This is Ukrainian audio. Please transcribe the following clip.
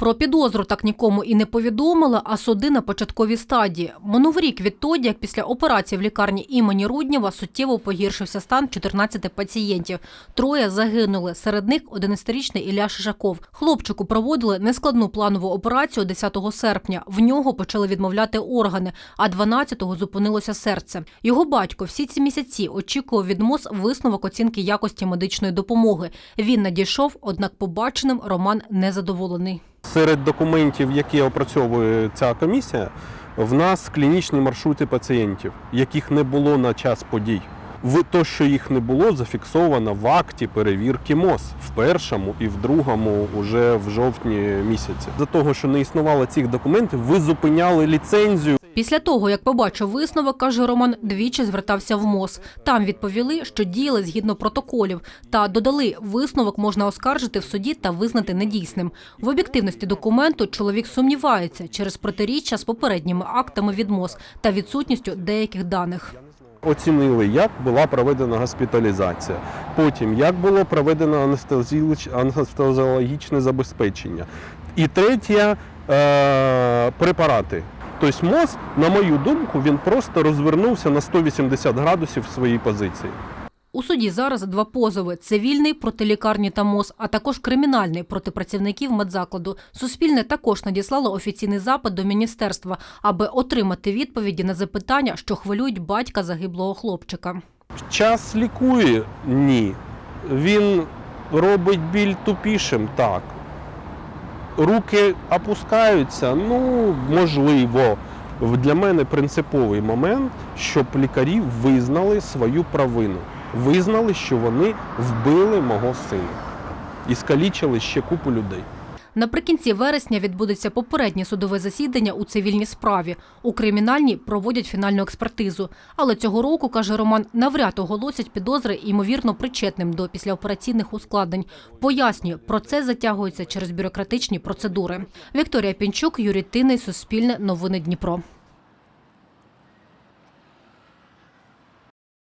Про підозру так нікому і не повідомили, а суди на початковій стадії. Минув рік відтоді, як після операції в лікарні імені Руднєва суттєво погіршився стан 14 пацієнтів. Троє загинули. Серед них 11-річний Ілля Шишаков. Хлопчику проводили нескладну планову операцію 10 серпня. В нього почали відмовляти органи, а 12-го зупинилося серце. Його батько всі ці місяці очікував від МОЗ висновок оцінки якості медичної допомоги. Він надійшов, однак побаченим Роман незадоволений. Серед документів, які опрацьовує ця комісія, в нас клінічні маршрути пацієнтів, яких не було на час подій. В то, що їх не було, зафіксовано в акті перевірки МОЗ в першому і в другому, уже в жовтні місяці. За того, що не існувало цих документів, ви зупиняли ліцензію. Після того, як побачив висновок, каже Роман, двічі звертався в МОЗ. Там відповіли, що діяли згідно протоколів, та додали, висновок можна оскаржити в суді та визнати недійсним. В об'єктивності документу чоловік сумнівається через протиріччя з попередніми актами від МОЗ та відсутністю деяких даних. Оцінили, як була проведена госпіталізація, потім як було проведено анестезіологіч- анестезіологічне забезпечення. І третє е, препарати. Тобто МОЗ, на мою думку, він просто розвернувся на 180 градусів в своїй позиції. У суді зараз два позови: цивільний проти лікарні та МОЗ, а також кримінальний проти працівників медзакладу. Суспільне також надіслало офіційний запит до міністерства, аби отримати відповіді на запитання, що хвилюють батька загиблого хлопчика. Час лікує? Ні. Він робить біль тупішим? Так. Руки опускаються? Ну, можливо. Для мене принциповий момент, щоб лікарі визнали свою провину. Визнали, що вони вбили мого сина і скалічили ще купу людей. Наприкінці вересня відбудеться попереднє судове засідання у цивільній справі. У кримінальній проводять фінальну експертизу. Але цього року, каже Роман, навряд оголосять підозри ймовірно причетним до післяопераційних ускладнень. Пояснює, процес затягується через бюрократичні процедури. Вікторія Пінчук, Юрій Тиний, Суспільне, Новини Дніпро.